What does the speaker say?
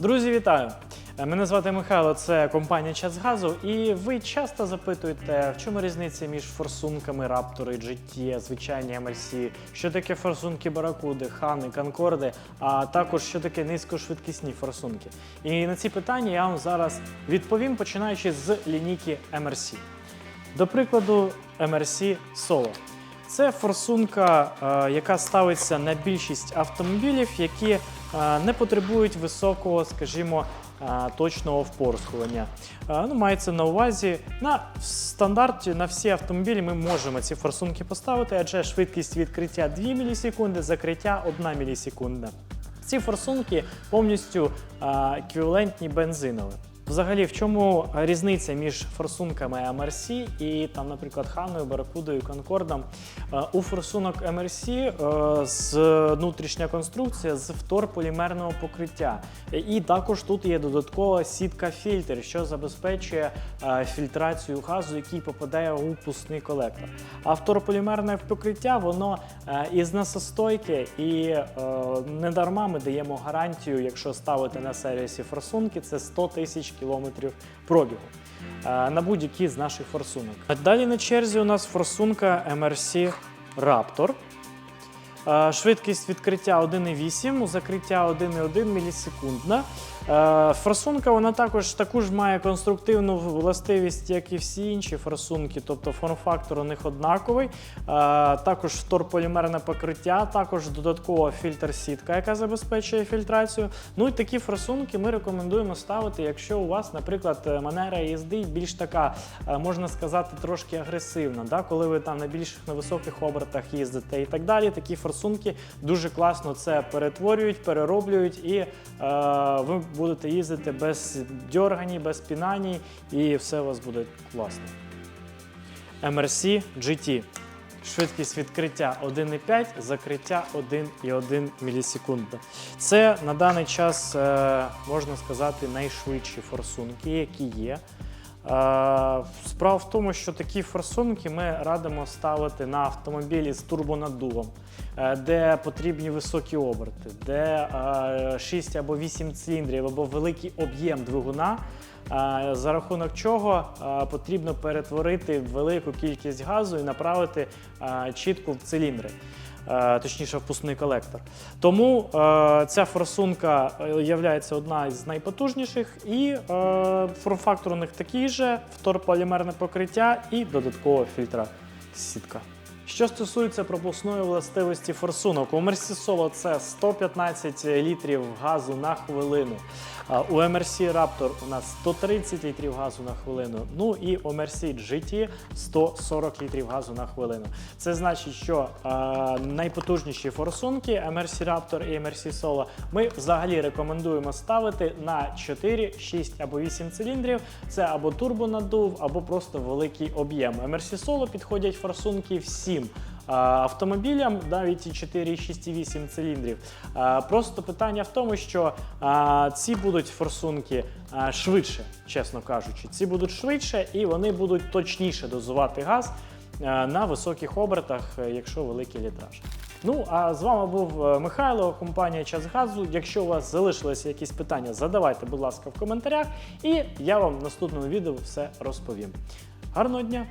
Друзі, вітаю! Е, Мене звати Михайло, це компанія Час Газу. І ви часто запитуєте, в чому різниця між форсунками і GT, звичайні MLC, що таке форсунки Баракуди, Хани, Конкорди, а також що таке низькошвидкісні форсунки. І на ці питання я вам зараз відповім, починаючи з лінійки MRC. До прикладу, MRC Solo. Це форсунка, е, яка ставиться на більшість автомобілів, які не потребують високого, скажімо, точного впорскування. Ну, мається на увазі на стандарті на всі автомобілі ми можемо ці форсунки поставити, адже швидкість відкриття 2 мілісекунди, закриття 1 мілісекунда. Ці форсунки повністю еквівалентні бензиновим. Взагалі, в чому різниця між форсунками MRC і там, наприклад, Ханою, Баракудою, Конкордом? Е, У форсунок MRC е, з внутрішня конструкція з вторполімерного покриття. І також тут є додаткова сітка фільтр, що забезпечує е, фільтрацію газу, який попадає у пускний колектор. А вторполімерне покриття воно е, і зносостойке, і е, не дарма ми даємо гарантію, якщо ставити на сервісі форсунки, це 100 тисяч кілометрів пробігу. е, На будь-які з наших форсунок. Далі на черзі у нас форсунка MRC Raptor. Е, Швидкість відкриття 1,8, закриття 1,1 мілісекундна. Е, Форсунка вона також таку ж має конструктивну властивість, як і всі інші форсунки, тобто форм-фактор у них однаковий. Е, Також вторполімерне покриття, також додаткова фільтр-сітка, яка забезпечує фільтрацію. Ну і такі форсунки ми рекомендуємо ставити, якщо у вас, наприклад, манера їзди більш така, можна сказати, трошки агресивна. Да? Коли ви там на більш на високих обертах їздите і так далі. Такі форсунки дуже класно це перетворюють, перероблюють, і е, ви будете їздити без дьоргані, без пінаній, і все у вас буде класно. MRC GT. Швидкість відкриття 1,5, закриття 1,1 мілісекунда. Це на даний час, е, можна сказати, найшвидші форсунки, які є. Е, Справа в тому, що такі форсунки ми радимо ставити на автомобілі з турбонаддувом, е, де потрібні високі оберти, де 6 або 8 циліндрів, або великий об'єм двигуна. е, За рахунок чого е, потрібно перетворити велику кількість газу і направити е, чітко в циліндри. Е, Точніше, впускний колектор. Тому е, ця форсунка є одна з найпотужніших, і е, форм-фактор у них такий же, вторполімерне покриття і додаткова фільтра сітка. Що стосується пропускної властивості форсунок, у Mercy Solo це 115 літрів газу на хвилину. У MRC Raptor у нас 130 літрів газу на хвилину. Ну і у MRC GT 140 літрів газу на хвилину. Це значить, що е, найпотужніші форсунки MRC Raptor і MRC Solo ми взагалі рекомендуємо ставити на 4, 6 або 8 циліндрів. Це або турбонаддув, або просто великий об'єм. MRC Solo підходять форсунки всім. Автомобілям навіть і 4, 6 8 циліндрів. Просто питання в тому, що ці будуть форсунки швидше, чесно кажучи. Ці будуть швидше і вони будуть точніше дозувати газ на високих обертах, е, якщо великий літраж. Ну а з вами був е, Михайло, компанія Час Газу. Якщо у вас залишилися якісь питання, задавайте, будь ласка, в коментарях, і я вам в наступному відео все розповім. Гарного дня!